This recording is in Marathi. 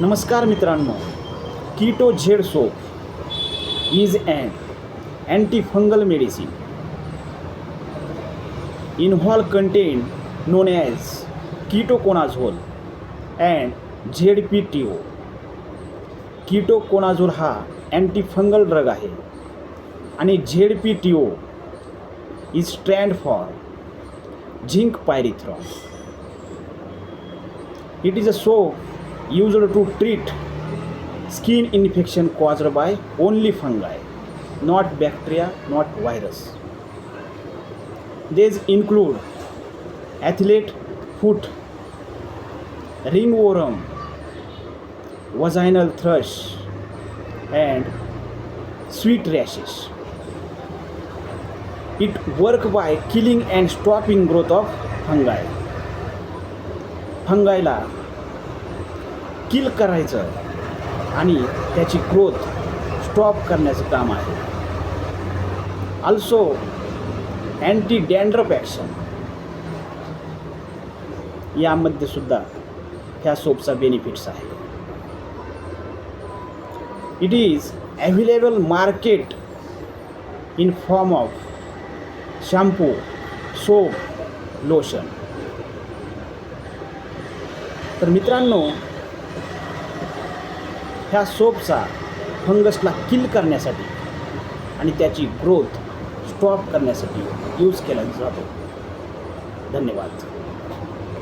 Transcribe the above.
नमस्कार मित्रांनो Keto Z soap is and anti fungal medicine involve content known as ketoconazole and Z P T O ketoconazole हा अँटी फंगल ड्रग आहे आणि Z P T O is stand for zinc pyrithione it is a soap used to treat skin infection caused by only fungi, not bacteria, not virus. These include athlete foot, ringworm, vaginal thrush, and sweet rashes. It work by killing and stopping growth of fungi. Fungi la kill करायचं आणि त्याची ग्रोथ स्टॉप करण्याचं काम आहे. अल्सो अँटी डॅन्ड्रफ ॲक्शन यामध्ये सुद्धा ह्या सोपचा बेनिफिट्स आहे. It is available market in form of shampoo soap lotion तर मित्रांनो ह्या सोपचा फंगसला किल करण्यासाठी आणि त्याची ग्रोथ स्टॉप करण्यासाठी यूज केला जातो. धन्यवाद.